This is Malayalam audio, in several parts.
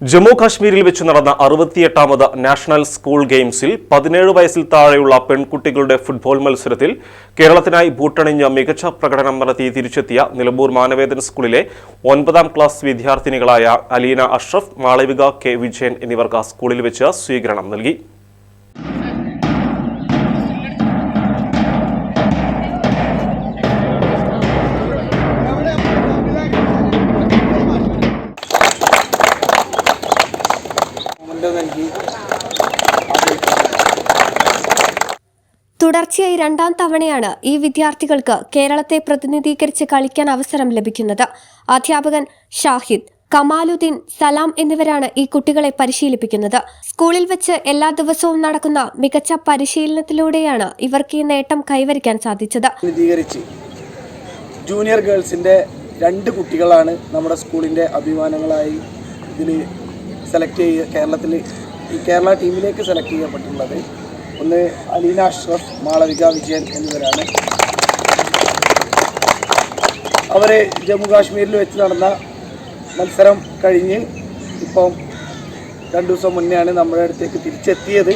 ജമ്മു കാശ്മീരിൽ വെച്ച് നടന്ന അറുപത്തിയെട്ടാമത് നാഷണൽ സ്കൂൾ ഗെയിംസിൽ പതിനേഴ് വയസ്സിൽ താഴെയുള്ള പെൺകുട്ടികളുടെ ഫുട്ബോൾ മത്സരത്തിൽ കേരളത്തിനായി ബൂട്ടണിഞ്ഞ മികച്ച പ്രകടനം നടത്തി തിരിച്ചെത്തിയ നിലമ്പൂർ മാനവേദൻ സ്കൂളിലെ ഒൻപതാം ക്ലാസ് വിദ്യാർത്ഥിനികളായ അലീന അഷ്റഫ് മാളവിക കെ വിജയൻ എന്നിവർക്ക് സ്കൂളിൽ വെച്ച് സ്വീകരണം നൽകി. തുടർച്ചയായി രണ്ടാം തവണയാണ് ഈ വിദ്യാർത്ഥികൾക്ക് കേരളത്തെ പ്രതിനിധീകരിച്ച് കളിക്കാൻ അവസരം ലഭിക്കുന്നത്. അധ്യാപകൻ ഷാഹിദ് കമാലുദ്ദീൻ സലാം എന്നിവരാണ് ഈ കുട്ടികളെ പരിശീലിപ്പിക്കുന്നത്. സ്കൂളിൽ വെച്ച് എല്ലാ ദിവസവും നടക്കുന്ന മികച്ച പരിശീലനത്തിലൂടെയാണ് ഇവർക്ക് ഈ നേട്ടം കൈവരിക്കാൻ സാധിച്ചത്. ജൂനിയർ ഗേൾസിന്റെ രണ്ട് കുട്ടികളാണ് നമ്മുടെ സ്കൂളിന്റെ അഭിമാനങ്ങളായി ഇതിൽ സെലക്ട് ചെയ്യ കേരളത്തിൽ ഈ കേരള ടീമിലേക്ക് സെലക്ട് ചെയ്യപ്പെട്ടിട്ടുള്ളത് ഒന്ന് അലീന അഷ്റഫ് മാളവിക വിജയൻ എന്നിവരാണ്. അവർ ജമ്മു കാശ്മീരിൽ വെച്ച് നടന്ന മത്സരം കഴിഞ്ഞ് ഇപ്പം രണ്ട് ദിവസം മുന്നെയാണ് നമ്മുടെ അടുത്തേക്ക് തിരിച്ചെത്തിയത്.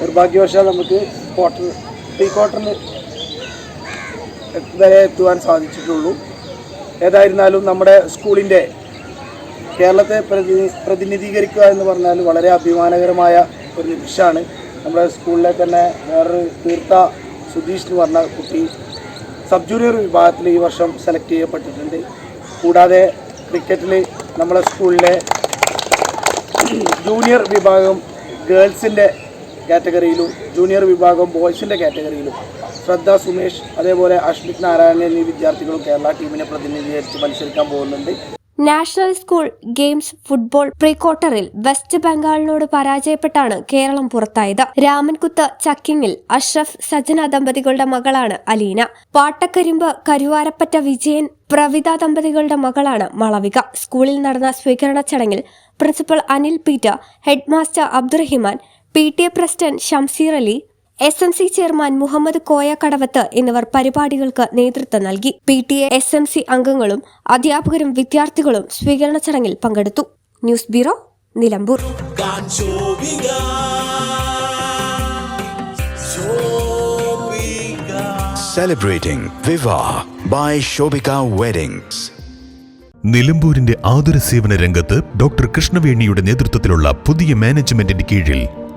നിർഭാഗ്യവശാൽ നമുക്ക് ക്വാർട്ടർ പ്രീ ക്വാർട്ടറിൽ വരെ എത്തുവാൻ സാധിച്ചിട്ടുള്ളൂ. ഏതായിരുന്നാലും നമ്മുടെ സ്കൂളിന്റെ കേരളത്തെ പ്രതി പ്രതിനിധീകരിക്കുക എന്ന് പറഞ്ഞാൽ വളരെ അഭിമാനകരമായ ഒരു നിമിഷമാണ്. നമ്മുടെ സ്കൂളിലെ തന്നെ വേറൊരു തീർത്ഥ സുധീഷ് എന്ന് പറഞ്ഞ കുട്ടി സബ് ജൂനിയർ വിഭാഗത്തിൽ ഈ വർഷം സെലക്ട് ചെയ്യപ്പെട്ടിട്ടുണ്ട്. കൂടാതെ ക്രിക്കറ്റിൽ നമ്മുടെ സ്കൂളിലെ ജൂനിയർ വിഭാഗം ഗേൾസിന്റെ കാറ്റഗറിയിലും ജൂനിയർ വിഭാഗം ബോയ്സിന്റെ കാറ്റഗറിയിലും ശ്രദ്ധ സുമേഷ് അതേപോലെ അഷ്മിത് നാരായണൻ എന്നീ വിദ്യാർത്ഥികളും കേരള ടീമിനെ പ്രതിനിധീകരിച്ച് മത്സരിക്കാൻ പോകുന്നുണ്ട്. നാഷണൽ സ്കൂൾ ഗെയിംസ് ഫുട്ബോൾ പ്രീക്വാർട്ടറിൽ വെസ്റ്റ് ബംഗാളിനോട് പരാജയപ്പെട്ടാണ് കേരളം പുറത്തായത്. രാമൻകുത്ത് ചക്കിങ്ങിൽ അഷ്റഫ് സജന ദമ്പതികളുടെ മകളാണ് അലീന. പാട്ടക്കരിമ്പ് കരുവാരപ്പറ്റ വിജയൻ പ്രവിത ദമ്പതികളുടെ മകളാണ് മളവിക. സ്കൂളിൽ നടന്ന സ്വീകരണ ചടങ്ങിൽ principal Anil Peter head master Abdurahiman P T A president Shamseer Ali S M C chairman Muhammad Koya Kadavath എന്നിവർ പരിപാടികൾക്ക് നേതൃത്വം നൽകി. P T A S M C അംഗങ്ങളും അധ്യാപകരും വിദ്യാർത്ഥികളും സ്വീകരണ ചടങ്ങിൽ പങ്കെടുത്തു. News bureau Nilambur. Celebrating Viva by Shobika Weddings. നിലമ്പൂരിന്റെ ആതുര സേവന രംഗത്ത് ഡോക്ടർ കൃഷ്ണവേണിയുടെ നേതൃത്വത്തിലുള്ള പുതിയ മാനേജ്മെന്റിന്റെ കീഴിൽ